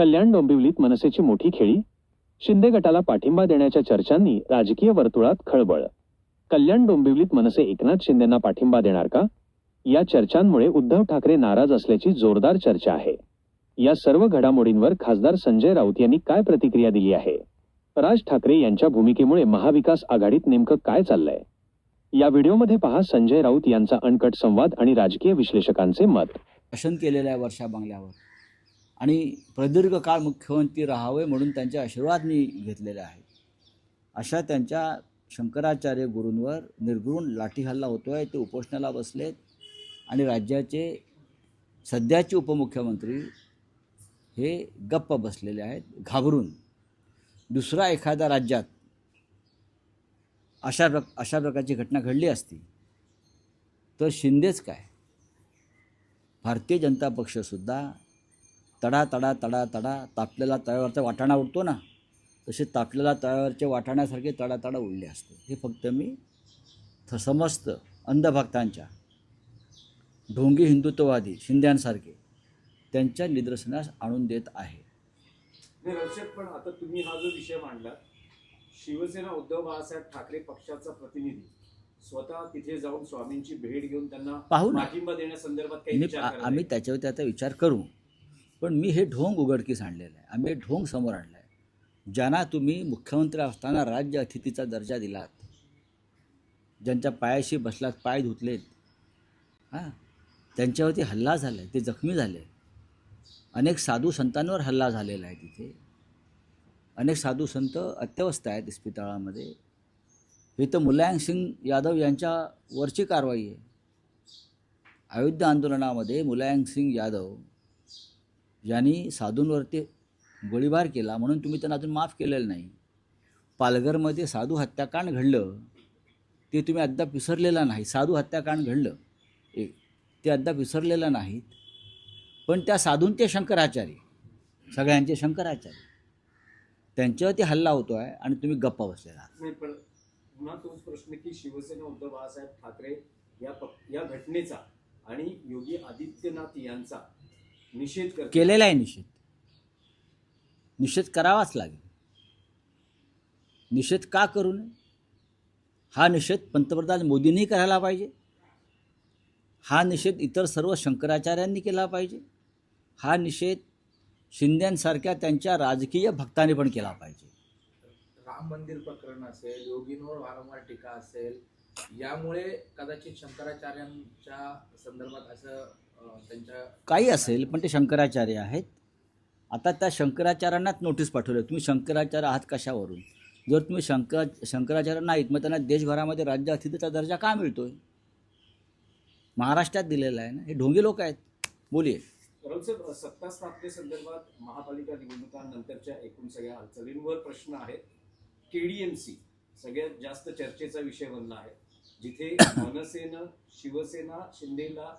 कल्याण डोंबिवलीत मनसेची मोठी खेळी? शिंदे गटाला पाठिंबा देण्याच्या चर्चांनी राजकीय वर्तुळात खळबळ. कल्याण डोंबिवलीत मनसे एकनाथ शिंदेना पाठिंबा देणार का? या चर्चांमुळे उद्धव ठाकरे नाराज असल्याची जोरदार चर्चा आहे. या सर्व घडामोडींवर खासदार संजय राऊत यांनी काय प्रतिक्रिया दिली आहे? राज ठाकरे यांच्या भूमिकेमुळे महाविकास आघाडीत नेमकं काय चाललंय? या व्हिडिओमध्ये पहा संजय राऊत यांचा अनकट संवाद आणि राजकीय विश्लेषकांचे मत. भाषण केलेल्या वर्षा बंगल्यावर. आणि प्रदीर्घ काळ मुख्यमंत्री राहावे म्हणून त्यांचे आशीर्वाद मी घेतलेले आहेत अशा त्यांच्या शंकराचार्य गुरूंवर निर्घृण लाठी हल्ला होतो आहे ते उपोषणाला बसलेत आणि राज्याचे सध्याचे उपमुख्यमंत्री हे गप्प बसलेले आहेत घाबरून. दुसरा एखाद्या राज्यात अशा प्र अशा प्रकारची घटना घडली असती तर शिंदेच काय? भारतीय जनता पक्षसुद्धा तडा तडा तडा तडा तापलेला तळ्यावरचा वाटाणा उडतो ना तसे तापलेला तळ्यावरचे वाटाण्यासारखे तडा तडा उडले असते. हे फक्त मी थ समस्त अंधभक्तांच्या ढोंगी हिंदुत्ववादी शिंद्यांसारखे त्यांच्या निदर्शनास आणून देत आहे. पण आता तुम्ही हा जो विषय मांडला शिवसेना उद्धव बाळासाहेब ठाकरे पक्षाचा प्रतिनिधी स्वतः तिथे जाऊन स्वामींची भेट घेऊन त्यांना पाठिंबा देण्यासंदर्भात काही आम्ही. त्याच्यावरती आता विचार करू. पण मी हे ढोंग उघडकीस आणलेलं आहे. आम्ही हे ढोंग समोर आणलं आहे ज्यांना तुम्ही मुख्यमंत्री असताना राज्य अतिथीचा दर्जा दिलात ज्यांच्या पायाशी बसलात पाय धुतलेत हां त्यांच्यावरती हल्ला झाला आहे ते जखमी झाले. अनेक साधू संतांवर हल्ला झालेला आहे तिथे. अनेक साधू संत अत्यवस्थ आहेत इस्पितळामध्ये. हे तर मुलायम सिंग यादव यांच्या वरची कारवाई आहे. अयोध्या आंदोलनामध्ये मुलायम सिंग यादव ज्यांनी साधूंवरती गोळीबार केला म्हणून तुम्ही त्यांना अजून माफ केलेलं नाही. पालघरमध्ये साधू हत्याकांड घडलं ते तुम्ही अद्याप विसरलेलं नाही. साधू हत्याकांड घडलं एक ते अद्याप विसरलेलं नाहीत. पण त्या साधूंचे शंकराचार्य सगळ्यांचे शंकराचार्य त्यांच्यावरती हल्ला होतो आहे आणि तुम्ही गप्पा बसलेला नाही पण पुन्हा तोच प्रश्न की शिवसेना उद्धव बाळासाहेब ठाकरे या पक- या घटनेचा आणि योगी आदित्यनाथ यांचा निषेध केलेला आहे निषेध. निषेध करावाच लागेल. निषेध का करू नये? हा निषेध पंतप्रधान मोदींनी करायला पाहिजे. हा निषेध इतर सर्व शंकराचार्यांनी केला पाहिजे. हा निषेध शिंद्यांसारख्या त्यांच्या राजकीय भक्तांनी पण केला पाहिजे. राम मंदिर प्रकरण असेल योगींवर वारंवार टीका असेल यामुळे कदाचित शंकराचार्यांच्या संदर्भात असं त्यांच्या काही असेल पण ते शंकराचार्य आहेत. आता त्या शंकराचार्यांनाच नोटीस पाठवलं. तुम्ही शंकराचार्य आहात कशावरून? जर तुम्ही शंकर शंकराचार्य नाहीत मग त्यांना देशभरामध्ये राज्य अतिथीचा दर्जा का मिळतोय? महाराष्ट्रात दिलेला आहे ना? हे ढोंगी लोक आहेत. बोलिये. राऊतसाहेब सत्ता स्थापनेसंदर्भात महापालिका निवडणुकांनंतरच्या एकूण सगळ्या हालचालींवर प्रश्न आहेत. केडीएमसी सगळ्यात जास्त चर्चेचा विषय बनला आहे. जिथे मनसेनं शिवसेना शिंदेला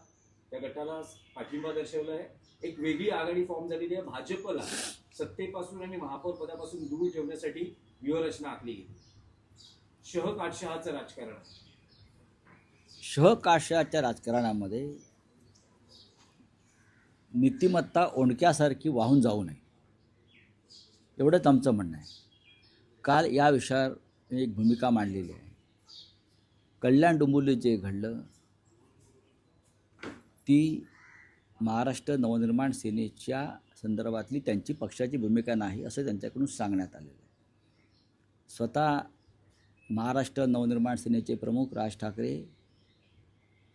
त्या गटाला पाठिंबा दर्शवला आहे. एक वेगळी आघाडी फॉर्म झालेली आहे. भाजपला सत्तेपासून आणि महापौर पदापासून दूर ठेवण्यासाठी व्यूहरचना आखली गेली. शह काटशहाचं राजकारण. शह काटशहाच्या राजकारणामध्ये नीतिमत्ता ओंडक्यासारखी वाहून जाऊ नये. एवढंच आमचं म्हणणं आहे. काल या विषयावर मी एक भूमिका मांडलेली आहे. कल्याण डोंबिवली जे घडलं ती महाराष्ट्र नवनिर्माण सेनेच्या संदर्भातली त्यांची पक्षाची भूमिका नाही असं त्यांच्याकडून सांगण्यात आलेलं आहे. स्वतः महाराष्ट्र नवनिर्माण सेनेचे प्रमुख राज ठाकरे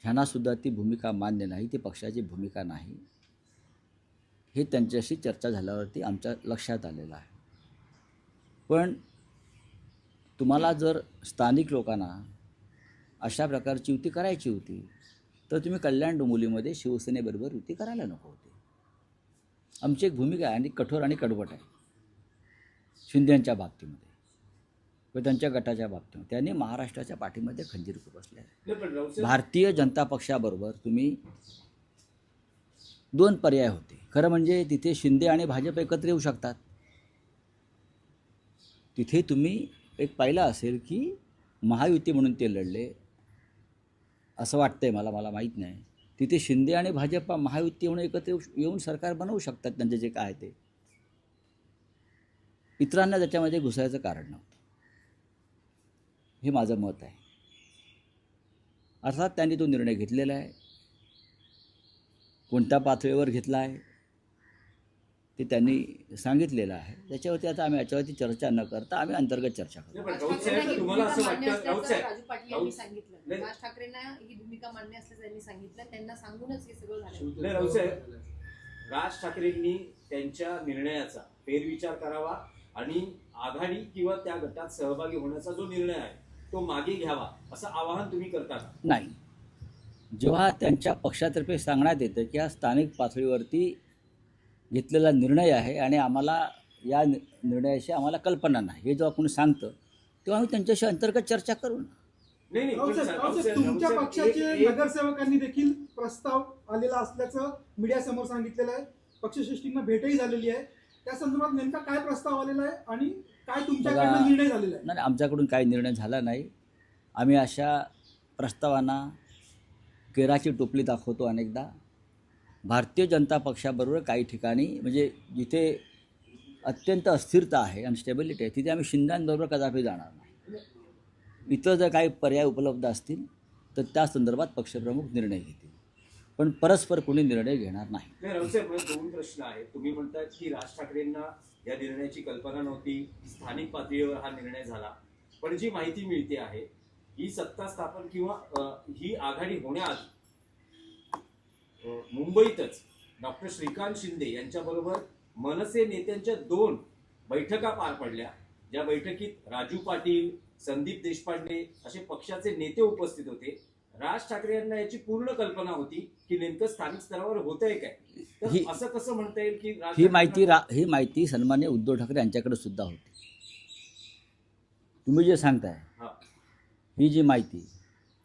ह्यांनासुद्धा ती भूमिका मान्य नाही ती पक्षाची भूमिका नाही. हे त्यांच्याशी चर्चा झाल्यावरती आमच्या लक्षात आलेलं आहे. पण तुम्हाला जर स्थानिक लोकांना अशा प्रकारची युती करायची होती तर तुम्ही कल्याण डोंबिवलीमध्ये शिवसेनेबरोबर युती करायला नको होती. आमची एक भूमिका आहे आणि कठोर आणि कडवट आहे. शिंदेच्या बाबतीमध्ये व त्यांच्या गटाच्या बाबतीमध्ये. त्यांनी महाराष्ट्राच्या पाठीमध्ये खंजीर खुपसले आहे भारतीय जनता पक्षाबरोबर तुम्ही दोन पर्याय होते. खरं म्हणजे तिथे शिंदे आणि भाजप एकत्र येऊ शकतात. तिथे तुम्ही एक पाहिलं असेल की महायुती म्हणून ते लढले असं वाटतंय मला मला माहीत नाही. तिथे शिंदे आणि भाजपा महायुती म्हणून एकत्र येऊ येऊन सरकार बनवू शकतात त्यांचे जे काय ते. इतरांना त्याच्यामध्ये घुसायचं कारण नव्हतं. हे माझं मत आहे. अर्थात त्यांनी तो निर्णय घेतलेला आहे. कोणत्या पातळीवर घेतला आहे? ते त्यांनी सांगितलेलं आहे. त्याच्यावरती आता आम्ही याच्यावरती चर्चा न करता आम्ही अंतर्गत चर्चा करू नाही, पण राज ठाकरेंना ही भूमिका मान्य असल्याचं राजू पाटील यांनी राऊत- सांगितलं. नाही. राज ठाकरेंना ही भूमिका मान्य असल्याचं त्यांनी सांगितलं. त्यांना सांगूनच हे सगळं झालं. नाही, राऊत साहेब. राज ठाकरेंनी त्यांच्या निर्णयाचा फेरविचार करावा आणि आघाडी किंवा त्या गटात सहभागी होण्याचा जो निर्णय आहे तो मागे घ्यावा असं आवाहन तुम्ही करता का? नाही. जेव्हा त्यांच्या पक्षातर्फे सांगण्यात येतं की हा स्थानिक पातळीवरती घेतलेला निर्णय आहे आणि आम्हाला या नि- निर्णयाची आम्हाला कल्पना नाही. हे जेव्हा कोणी सांगतं तेव्हा आम्ही त्यांच्याशी अंतर्गत चर्चा करू ना. नाही तुमच्या पक्षाचे नगरसेवकांनी देखील प्रस्ताव आलेला असल्याचं मीडियासमोर सांगितलेलं आहे. पक्षश्रेष्ठींना भेटही झालेली आहे. त्या संदर्भात नेमका काय प्रस्ताव आलेला आहे आणि काय तुमच्याकडनं बघा, निर्णय झालेला आहे? नाही आमच्याकडून काही निर्णय झाला नाही. आम्ही अशा प्रस्तावांना केराची टोपली दाखवतो अनेकदा. भारतीय जनता पक्षाबरोबर काही ठिकाणी म्हणजे जिथे अत्यंत अस्थिरता आहे अनस्टेबिलिटी आहे तिथे आम्ही शिंद्यांबरोबर कदापि जाणार नाही. इतर जर काही पर्याय उपलब्ध असतील तर त्या संदर्भात पक्षप्रमुख निर्णय घेतील. पण परस्पर कोणी निर्णय घेणार नाही. दोन प्रश्न आहेत. तुम्ही म्हणतात की राज ठाकरेंना या निर्णयाची कल्पना नव्हती स्थानिक पातळीवर हा निर्णय झाला. पण जी माहिती मिळते आहे ही सत्ता स्थापन किंवा ही आघाडी होण्याआधी मुंबईतच डॉक्टर श्रीकांत शिंदे यांच्याबरोबर मनसे नेत्यांच्या दोन बैठका पार पडल्या. ज्या बैठकीत राजू पाटील संदीप देशपांडे असे पक्षाचे नेते उपस्थित होते. राज ठाकरे यांना याची पूर्ण कल्पना होती की नेमकं स्थानिक स्तरावर होतंय काय? तर ही- असं कसं म्हणता येईल की ही माहिती रा ही माहिती सन्मान्य उद्धव ठाकरे यांच्याकडे सुद्धा होती. तुम्ही जे सांगताय हा. ही जी माहिती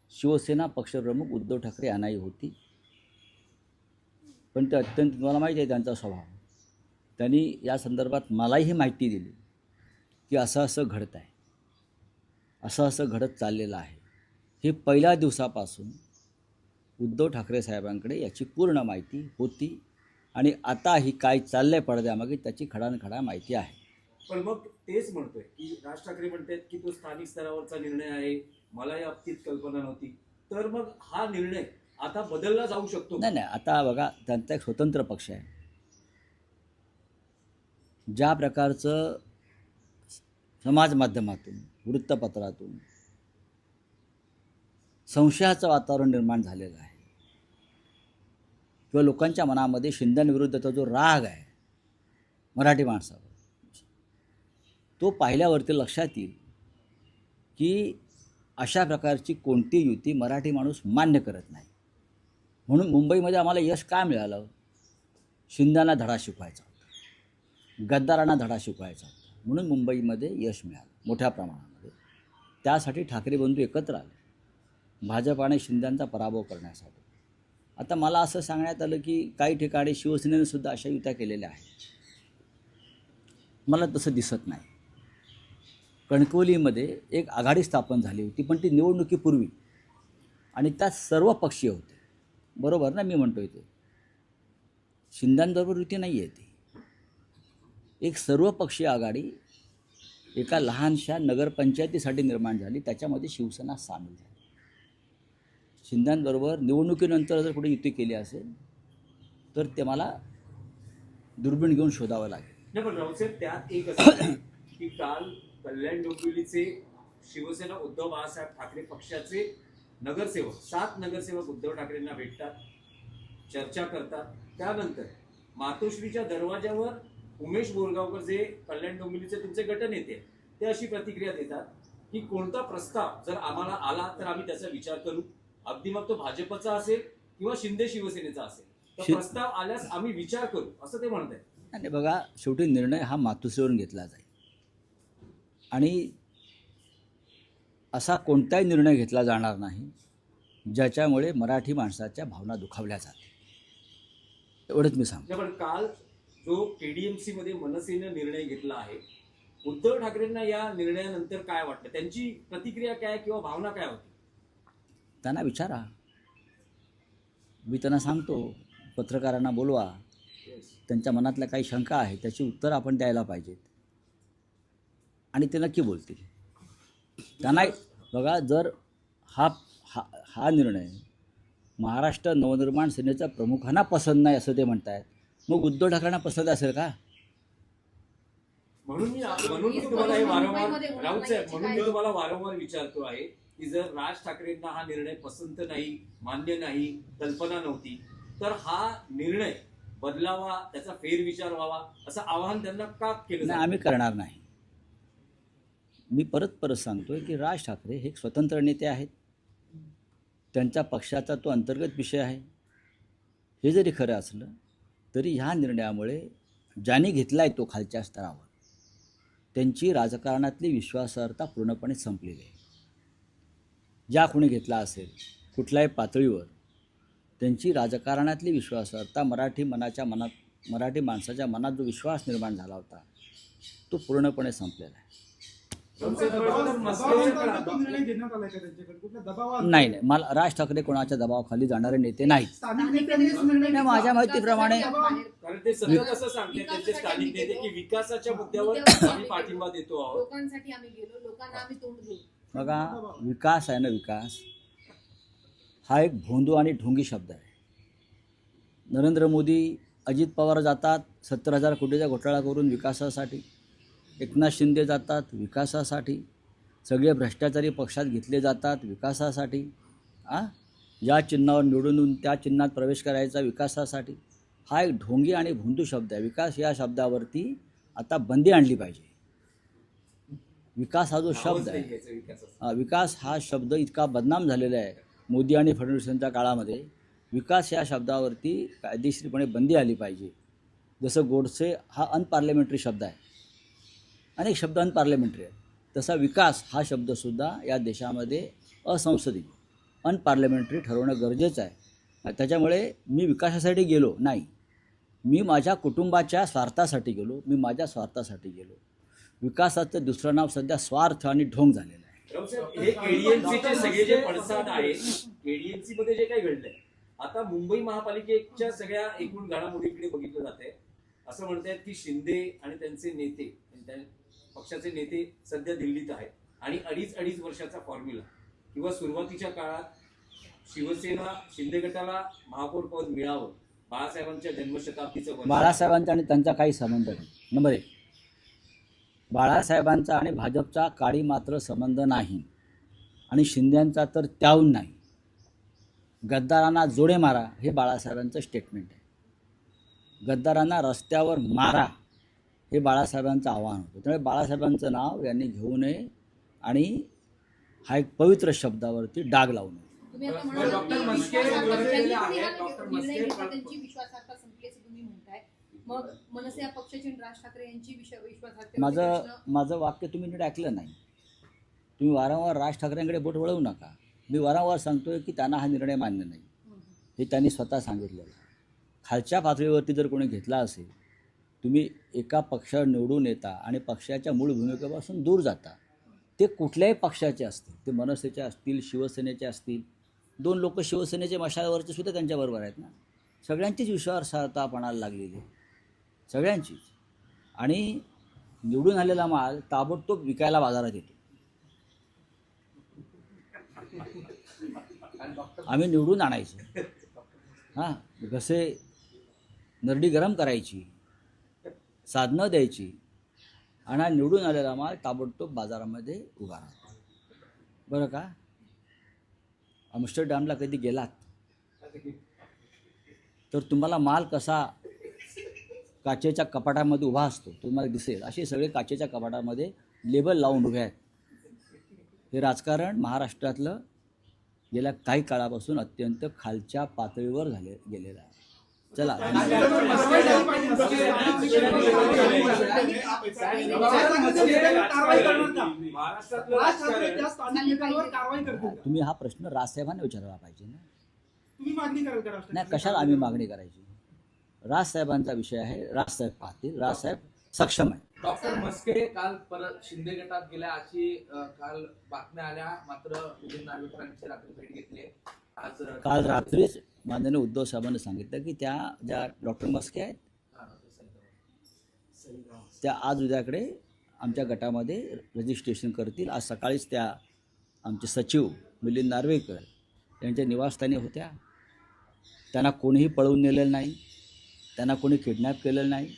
शिवसेना पक्षप्रमुख उद्धव ठाकरे यांनाही होती. पण ते अत्यंत तुम्हाला माहिती आहे त्यांचा स्वभाव. त्यांनी या संदर्भात मलाही माहिती दिली की असं असं घडत आहे. असं असं घडत चाललेलं आहे. हे पहिल्या दिवसापासून उद्धव ठाकरे साहेबांकडे याची पूर्ण माहिती होती आणि आता ही काय चाललंय पडद्यामागे त्याची खडानखडा माहिती आहे. पण मग तेच म्हणतोय की राज ठाकरे म्हणतात की तो स्थानिक स्तरावरचा निर्णय आहे. मला या बाबतीत कल्पना नव्हती. तर मग हा निर्णय आता बदलला जाऊ शकतो. नाही नाही आता बघा त्यांचा एक स्वतंत्र पक्ष आहे. ज्या प्रकारचं समाज माध्यमातून वृत्तपत्रातून संशयाचं वातावरण निर्माण झालेलं आहे किंवा लोकांच्या मनामध्ये शिंद्यांविरुद्धचा जो राग आहे मराठी माणसावर तो पाहिल्यावरती लक्षात येईल की अशा प्रकारची कोणती युती मराठी माणूस मान्य करत नाही. म्हणून मुंबईमध्ये आम्हाला यश काय मिळालं? शिंद्यांना धडा शिकवायचा होता. गद्दारांना धडा शिकवायचा होता. म्हणून मुंबईमध्ये यश मिळालं मोठ्या प्रमाणामध्ये. त्यासाठी ठाकरे बंधू एकत्र आले. भाजप आणि शिंद्यांचा पराभव करण्यासाठी. आता मला असं सांगण्यात आलं की काही ठिकाणी शिवसेनेनं सुद्धा अशा युत्या केलेल्या आहेत. मला तसं दिसत नाही. कणकवलीमध्ये एक आघाडी स्थापन झाली होती पण ती निवडणुकीपूर्वी. आणि त्यात सर्व पक्षीय होते. बरोबर ना मी म्हणतोय ते. शिंद्यांबरोबर युती नाही आहे ती. एक सर्वपक्षीय आघाडी एका लहानशा नगरपंचायतीसाठी निर्माण झाली त्याच्यामध्ये शिवसेना सामील झाली. शिंद्यांबरोबर निवडणुकीनंतर जर कुठे युती केली असेल तर ते मला दुर्बीण घेऊन शोधावं लागेल. पण राऊतसाहेब त्यात एक की काल कल्याण डोंबिवलीचे शिवसेना उद्धव बाळासाहेब ठाकरे पक्षाचे नगरसेवक सात नगरसेवक उद्धव ठाकरेंना भेटतात चर्चा करतात. त्यानंतर मातोश्रीच्या दरवाजावर उमेश बोरगावकर जे कल्याण डोंबिवलीचे तुमचे गटनेते ते अशी प्रतिक्रिया देतात की कोणता प्रस्ताव जर आम्हाला आला तर आम्ही त्याचा विचार करू. अगदी मग तो भाजपचा असेल किंवा शिंदे शिवसेनेचा असेल. तर प्रस्ताव आल्यास आम्ही विचार करू असं ते म्हणत आहेत आणि बघा शेवटी निर्णय हा मातोश्रीवरून घेतला जाईल. आणि असा कोणताही निर्णय घेतला जाणार नाही ज्याच्यामुळे मराठी माणसाच्या भावना दुखावल्या जातील. एवढंच मी सांगतो. पण काल जो केडीएमसी मध्ये मनसेनं निर्णय घेतला आहे उद्धव ठाकरेंना या निर्णयानंतर काय वाटलं त्यांची प्रतिक्रिया काय किंवा भावना काय होती? त्यांना विचारा. मी त्यांना सांगतो पत्रकारांना बोलवा. त्यांच्या मनातल्या काही शंका आहेत त्याची उत्तरं आपण द्यायला पाहिजेत. आणि ते नक्की बोलतील. त्यांना बघा जर हा हा हा निर्णय महाराष्ट्र नवनिर्माण सेनेच्या प्रमुखांना पसंत नाही असं ते म्हणतायत मग उद्धव ठाकरेंना पसंत असेल का म्हणून मी म्हणून मी तुम्हाला हे वारंवार राऊत साहेब म्हणून मी? तुम्हाला वारंवार विचारतो आहे की जर राज ठाकरेंना हा निर्णय पसंत नाही मान्य नाही कल्पना नव्हती तर हा निर्णय बदलावा त्याचा फेरविचार व्हावा असं आवाहन त्यांना का केलं? आम्ही करणार नाही मी परत परत सांगतोय की राज ठाकरे हे स्वतंत्र नेते आहेत. त्यांच्या पक्षाचा तो अंतर्गत विषय आहे. हे जरी खरं असलं तरी ह्या निर्णयामुळे ज्याने घेतला आहे तो खालच्या स्तरावर त्यांची राजकारणातली विश्वासार्हता पूर्णपणे संपलेली आहे. ज्या कोणी घेतला असेल कुठल्याही पातळीवर त्यांची राजकारणातली विश्वासार्हता मराठी मनाच्या मनात मराठी माणसाच्या मनात जो विश्वास निर्माण झाला होता तो पूर्णपणे संपलेला आहे. निर्णय घेण्यात आलाय का त्यांच्याकडे कुठल्या दबावा नाही नाही. मला राज ठाकरे कोणाच्या दबावाखाली जाणारे नेते नाहीत. स्थानिक नेत्यांनीच निर्णय नाही, माझ्या. माहितीप्रमाणे कारण ते सतत असं सांगते त्यांचे स्थानिक नेते की विकासाच्या मुद्द्यावर आम्ही पाठिंबा देतो आहोत. लोकांसाठी आम्ही गेलो. लोकांना आम्ही तोंड देऊ. बघा विकास आहे ना विकास? हा एक भोंदू आणि ढोंगी शब्द आहे. नरेंद्र मोदी अजित पवार जातात सत्तर हजार कोटीचा घोटाळा करून विकासासाठी. एकनाथ शिंदे जातात विकासासाठी. सगळे भ्रष्टाचारी पक्षात घेतले जातात विकासासाठी. आ? या चिन्हावर निवडून त्या चिन्हात प्रवेश करायचा विकासासाठी. हा एक ढोंगी आणि भोंदू शब्द आहे. विकास या शब्दावरती आता बंदी आणली पाहिजे. विकास हा जो शब्द आहे. हा, विकास हा शब्द इतका बदनाम झालेला आहे मोदी आणि फडणवीसांच्या काळामध्ये. विकास या शब्दावरती कायदेशीरपणे बंदी आली पाहिजे. जसं गोडसे हा अनपार्लमेंटरी शब्द आहे. अनेक शब्द अनपार्लमेंटरी आहेत. तसा विकास हा शब्दसुद्धा या देशामध्ये असंसदीय अनपार्लमेंटरी ठरवणं गरजेचं आहे. त्याच्यामुळे मी विकासासाठी गेलो नाही. मी माझ्या कुटुंबाच्या स्वार्थासाठी गेलो मी माझ्या स्वार्थासाठी गेलो. विकासाचं दुसरं नाव सध्या स्वार्थ आणि ढोंग झालेलं आहे. हे केडीएमसीचे सगळे जे पडसाद आहेत केडीएमसीमध्ये जे काही घडलंय आता मुंबई महापालिकेच्या सगळ्या एकूण घडामोडीकडे बघितलं जात आहे असं म्हणतायत की शिंदे आणि त्यांचे नेते पक्षाचे नेते सध्या दिल्लीत आहेत. आणि अडीच अडीच वर्षाचा फॉर्म्युला किंवा सुरुवातीच्या काळात शिवसेना शिंदे गटाला महापौर पद मिळावं बाळासाहेबांच्या जन्मशताब्दीचं बाळासाहेबांचा आणि त्यांचा काही संबंध नाही. नंबर एक बाळासाहेबांचा आणि भाजपचा काळी मात्र संबंध नाही. आणि शिंद्यांचा तर त्याहून नाही. गद्दारांना जोडे मारा हे बाळासाहेबांचं स्टेटमेंट आहे. गद्दारांना रस्त्यावर मारा. हे बाळासाहेबांचं आव्हान होतं. त्यामुळे बाळासाहेबांचं नाव यांनी घेऊ नये आणि हा एक पवित्र शब्दावरती डाग लावू नये. हा माझं माझं वाक्य तुम्ही नीट ऐकलं नाही. तुम्ही वारंवार राज ठाकरेंकडे बोट वळवू नका. मी वारंवार सांगतोय की त्यांना हा निर्णय मान्य नाही. हे त्यांनी स्वतः सांगितलेलं आहे. खालच्या पातळीवरती जर कोणी घेतला असेल तुम्ही एका पक्षावर निवडून येता आणि पक्षाच्या मूळ भूमिकेपासून दूर जाता. ते कुठल्याही पक्षाचे असतील ते मनसेचे असतील शिवसेनेचे असतील दोन लोक शिवसेनेचे मशालावरचे सुद्धा त्यांच्याबरोबर आहेत ना? सगळ्यांचीच विश्वासार्हता पणाला लागलेली आहे. सगळ्यांचीच. आणि निवडून आलेला माल ताबडतोब विकायला बाजारात येतो. आम्ही निवडून आणायचो. हां कसे नरडी गरम करायची. साधनं द्यायची. आणि हा निवडून आलेला माल ताबडतोब बाजारामध्ये उभा राहतो बरं का? आमस्टरडॅमला कधी गेलात? तर तुम्हाला माल कसा काचेच्या कपाटामध्ये उभा असतो तुम्हाला दिसेल. असे सगळे काचेच्या कपाटामध्ये लेबल लावून उभे आहेत. हे राजकारण महाराष्ट्रातलं गेल्या काही काळापासून अत्यंत खालच्या पातळीवर झाले गेलेलं आहे. चला. तुम्ही हा प्रश्न राजसाहेबांना विचारला पाहिजे ना. नाही कशाला आम्ही मागणी करायची? राजसाहेबांचा विषय आहे राजसाहेब पाहतील राजसाहेब सक्षम आहे डॉक्टर मस्के काल परत शिंदे गटात गेल्या अशी काल बातम्या आल्या. मात्र अभिप्रायांची रात्री भेट घेतली. आज काल रात्रीच माननीय उद्धव साहेबांनी सांगितलं की त्या ज्या डॉक्टर मस्के आहेत त्या आज उद्याकडे आमच्या गटामध्ये रजिस्ट्रेशन करतील. आज सकाळीच त्या आमचे सचिव मिलिंद नार्वेकर यांच्या निवासस्थानी होत्या. त्यांना कोणीही पळवून नेलेलं नाही. त्यांना कोणी किडनॅप केलेलं नाही.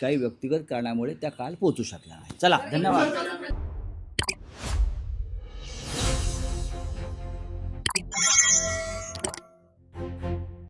काही व्यक्तिगत कारणामुळे त्या काल पोचू शकल्या नाही. चला धन्यवाद.